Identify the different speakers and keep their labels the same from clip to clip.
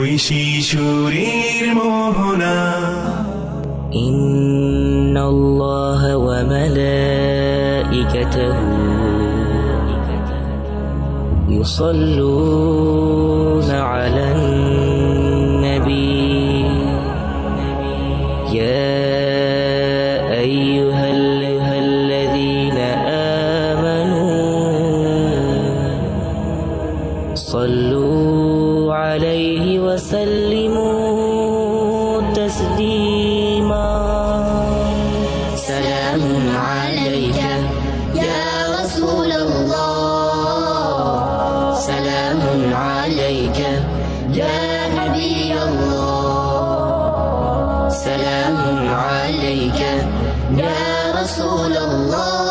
Speaker 1: ওই শিশুরের মোহনা
Speaker 2: إن الله وملائكته يصلون على النبي وسلموا تسليما. سلام عليك
Speaker 3: يا رسول الله.
Speaker 2: سلام عليك
Speaker 3: يا نبي الله.
Speaker 2: سلام عليك
Speaker 3: يا رسول الله.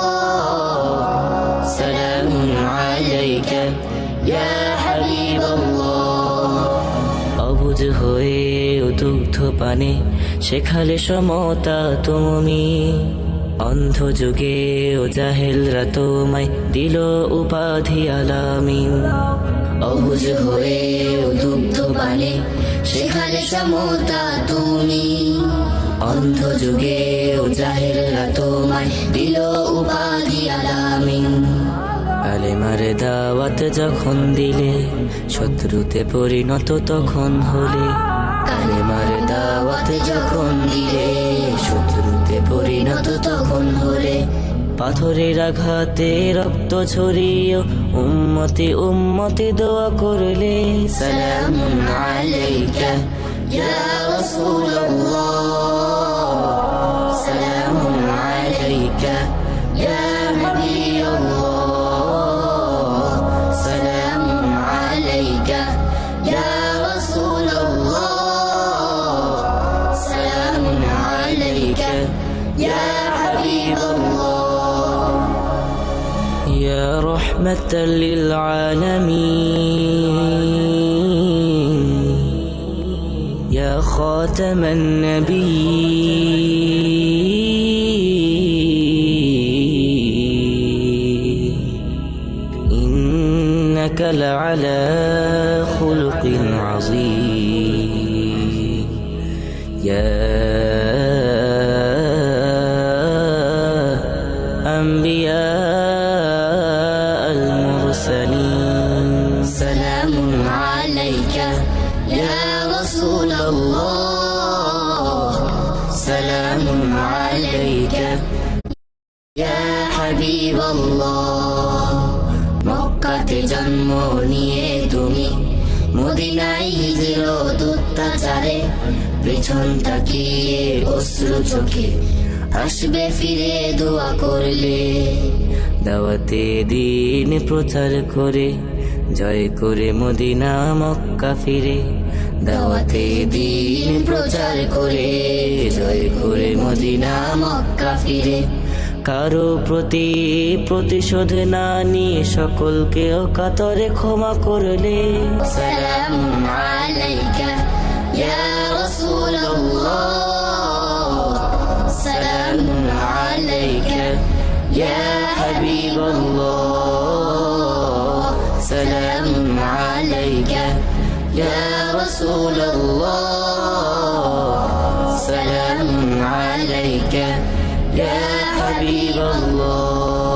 Speaker 2: হয়ে দুগ্ধ পানে শেখালে সমতা তুমি। অন্ধ যুগে ও জাহেলরা তোমায় দিল উপাধি আলামিন অবুঝ হয়ে দুগ্ধ পানে
Speaker 3: সেখানে সমতা তুমি।
Speaker 2: অন্ধ যুগে ও জাহেলরা তোমায় দিল উপাধি আলামিন আলেমার দাওয়াত যখন দিলে, শত্রুতে পরিণত তখন হলে। কালেমার দাওয়াত যখন দিলে, শত্রুতে পরিণত তখন হলে। পাথরের আঘাতে রক্ত ছড়িয়ে উম্মতি উম্মতি দোয়া করলে সালাম আলাইকা, ইয়া রাসূলুল্লাহ। সালাম আলাইকা, ইয়া
Speaker 3: يا
Speaker 2: حبيب الله. يا رحمة للعالمين. يا خاتم النبي إنك لعلى خلق عظيم. يا
Speaker 3: يا رسول الله
Speaker 2: سلام عليك يا حبيب الله মক্কাতে জন্ম নিয়ে তুমি মদিনায় হিজরত অত্যাচারে পেছন তাকিয়ে অশ্রু চোখে আসবে ফিরে দোয়া করলে দাওয়াতে দিন প্রচার করে জয় করে মদিনা, মক্কা ফিরে। দাওয়াতে দিন প্রচার করে। জয় করে মদিনা, মক্কা ফিরে। কারও প্রতি প্রতিশোধ না নিয়ে সকলকে অকাতরে ক্ষমা করলে।
Speaker 3: সালাম আলাইকা
Speaker 2: ইয়া রাসূলুল্লাহ। সালাম আলাইকা ইয়া سلام عليك يا رسول الله. سلام عليك يا حبيب الله.